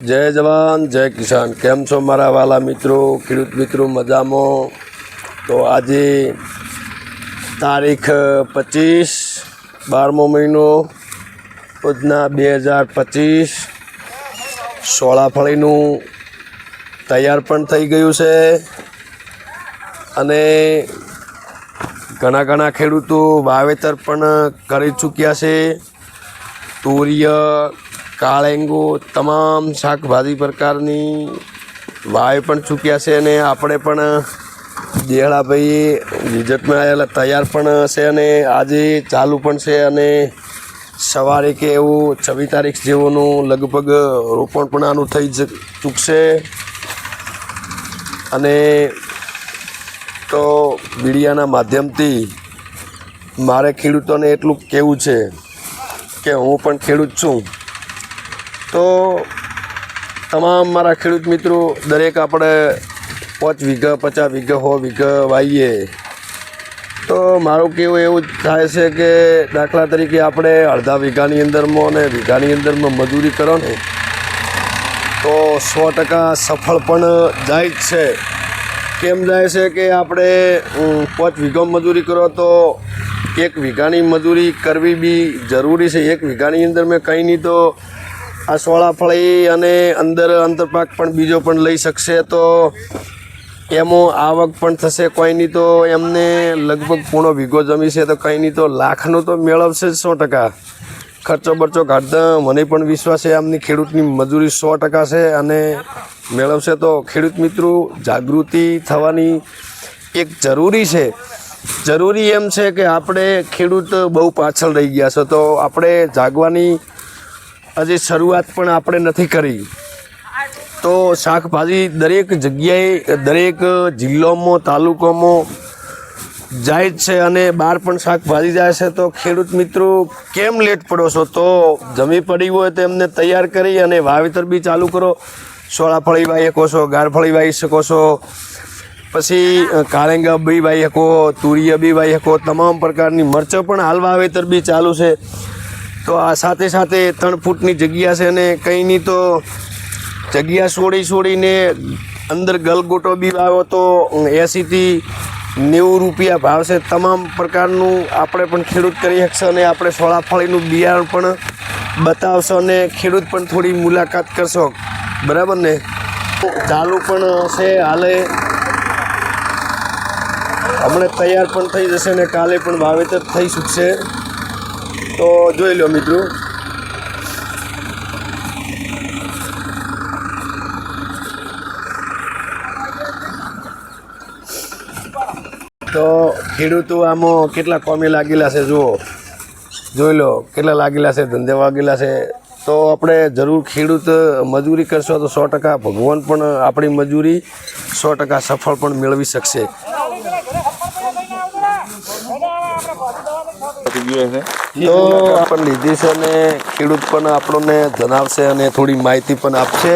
જય જવાન, જય કિસાન. કેમ છો મારા વાલા મિત્રો, ખેડૂત મિત્રો, મજામાં? તો આજે તારીખ પચીસ, બારમો મહિનો રોજના બે હજાર પચીસ. સોળાફળીનું તૈયાર પણ થઈ ગયું છે. અને ઘણા ઘણા ખેડૂતો વાવેતર પણ કરી ચૂક્યા છે. તુરિય કાળેંગો, તમામ શાકભાજી પ્રકારની વાય પણ ચૂક્યા છે અને આપણે પણ દેહળાભાઈ વિઝટમાં આવેલા તૈયાર પણ છે અને આજે ચાલુ પણ છે અને સવારે કે એવું છવ્વીસ તારીખ જેવોનું લગભગ રોપણ પણ આનું થઈ જ ચૂકશે. અને તો મીડિયાના માધ્યમથી મારે ખેડૂતોને એટલું કહેવું છે કે હું પણ ખેડૂત છું. તો તમામ મારા ખેડૂત મિત્રો, દરેક આપણે પાંચ વીઘા, પચાસ વીઘા, સો વીઘા વાવીએ. તો મારું કહેવું એવું થાય છે કે દાખલા તરીકે આપણે અડધા વીઘાની અંદરમાં અને વીઘાની અંદરમાં મજૂરી કરો ને તો સો ટકા સફળ પણ જાય જ છે. કેમ જાય છે કે આપણે પાંચ વીઘો મજૂરી કરો તો એક વીઘાની મજૂરી કરવી બી જરૂરી છે. એક વીઘાની અંદર મેં કંઈ નહીં તો આ સોળા ફળી અને અંદર અંતરપાક પણ બીજો પણ લઈ શકશે તો એમાં આવક પણ થશે, કોઈ નહીં તો એમને લગભગ પૂણો વીઘો જમી છે તો કંઈ નહીં તો લાખનો તો મેળવશે જ સો ટકા. ખર્ચો બરચો કાઢતા મને પણ વિશ્વાસ છે આમની ખેડૂતની મજૂરી સો ટકા છે અને મેળવશે તો ખેડૂત મિત્રો જાગૃતિ થવાની એક જરૂરી છે. જરૂરી એમ છે કે આપણે ખેડૂત બહુ પાછળ રહી ગયા છે તો આપણે જાગવાની હજી શરૂઆત પણ આપણે નથી કરી. તો શાકભાજી દરેક જગ્યાએ, દરેક જિલ્લામાં, તાલુકામાં જાય જ છે અને બહાર પણ શાકભાજી જાય છે. તો ખેડૂત મિત્રો, કેમ લેટ પડો છો? તો જમી પડી હોય તો એમને તૈયાર કરી અને વાવેતર બી ચાલુ કરો. સોળાફળી વાવી શકો છો ગારફળી વાવી શકો છો. પછી કારેંગા બી વાવી શકો, તુરિયા બી વાવી શકો. તમામ પ્રકારની મરચો પણ હાલ વાવેતર બી ચાલુ છે. તો આ સાથે સાથે ત્રણ ફૂટની જગ્યા છે અને કંઈ નહીં તો જગ્યા છોડી છોડીને અંદર ગલગોટો બી વાવ્યો તો એંસીથી નેવું રૂપિયા ભાવ છે. તમામ પ્રકારનું આપણે પણ ખેડૂત કરી શકશે અને આપણે સોળાફળીનું બિયારણ પણ બતાવશો અને ખેડૂત પણ થોડી મુલાકાત કરશો. બરાબર ને? ચાલુ પણ છે હાલે. હમણાં તૈયાર પણ થઈ જશે અને કાલે પણ વાવેતર થઈ શકશે. તો જોઈ લો મિત્રો. તો ખેડૂતો આમાં કેટલા કોમી લાગેલા છે જુઓ. જોઈ લો, કેટલા લાગેલા છે, ધંધે વાગેલા છે. તો આપણે જરૂર ખેડૂત મજૂરી કરશો તો સો ટકા ભગવાન પણ આપણી મજૂરી સો ટકા સફળ પણ મેળવી શકશે. તો આપણે લીધી છે અને ખેડૂત પણ આપણને જણાવશે અને થોડી માહિતી પણ આપશે.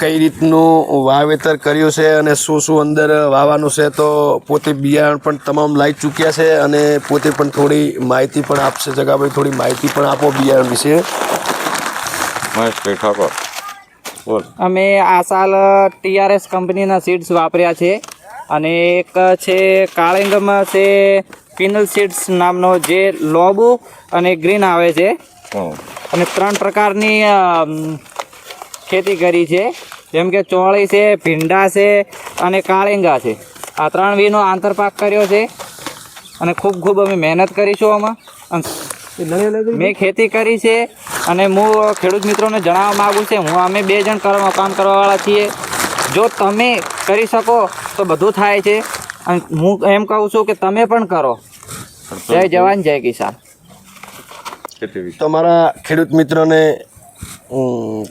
કઈ રીતનું વાવેતર કર્યું છે અને શું શું અંદર વાવવાનું છે તો પોતે બિયારણ પણ તમામ લાવી ચૂક્યા છે અને પોતે પણ થોડી માહિતી પણ આપશે. જગાભાઈ થોડી માહિતી પણ આપો બિયારણ વિશે. મહેશભાઈ ઠાકોર અમે આ સાલ ટીઆરએસ કંપનીના સીડ્સ વાપર્યા છે. અને એક છે કાળિંગમાં છે પિનલ સીડ્સ નામનો જે લોબુ અને ગ્રીન આવે છે. અને ત્રણ પ્રકારની ખેતી કરી છે. જેમ કે ચોળી છે ભીંડા છે અને કાળિંગા છે. આ ત્રણ વીનો આંતરપાક કર્યો છે અને ખૂબ ખૂબ અમે મહેનત કરીશું આમાં. અને મેં ખેતી કરી છે અને હું ખેડૂત મિત્રોને જણાવવા માગું છું હું અમે બે જણ કરવા કામ કરવાવાળા છીએ. જો તમે કરી શકો તો બધું થાય છે. અને હું એમ કહું છું કે તમે પણ કરો. જય જવાન જય કિસાન. તમારા તો મારા ખેડૂત મિત્રોને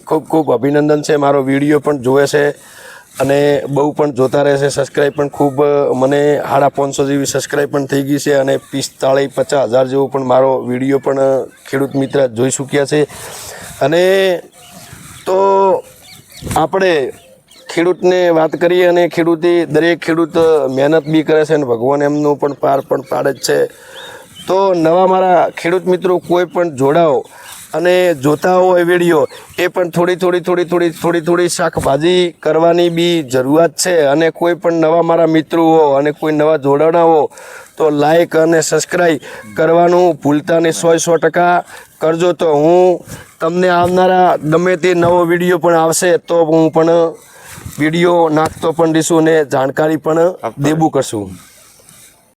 ખૂબ ખૂબ અભિનંદન છે. મારો વીડિયો પણ જોવે છે અને બહુ પણ જોતા રહે છે. સબસ્ક્રાઈબ પણ ખૂબ મને સાડા પાંચસો જેવી સબસ્ક્રાઈબ પણ થઈ ગઈ છે અને પિસ્તાળીસ પચાસ હજાર જેવો પણ મારો વીડિયો પણ ખેડૂત મિત્ર જોઈ ચૂક્યા છે. અને તો આપણે ખેડૂતને વાત કરીએ અને ખેડૂતે દરેક ખેડૂત મહેનત બી કરે છે અને ભગવાન એમનું પણ પાર પણ પાડે જ છે. તો નવા મારા ખેડૂત મિત્રો, કોઈ પણ જોડાઓ અને જોતા હોય વીડિયો, એ પણ થોડી થોડી થોડી થોડી થોડી થોડી શાકભાજી કરવાની બી જરૂરિયાત છે. અને કોઈ પણ નવા મારા મિત્રો હો અને કોઈ નવા જોડાણા હો તો લાઈક અને સબસ્ક્રાઈબ કરવાનું ભૂલતા નહીં. સો સો ટકા કરજો. તો હું તમને આવનારા ગમે તે નવો વીડિયો પણ આવશે, તો હું પણ વીડિયો નાખતો પણ દઈશું અને જાણકારી પણ દેવું કરશું.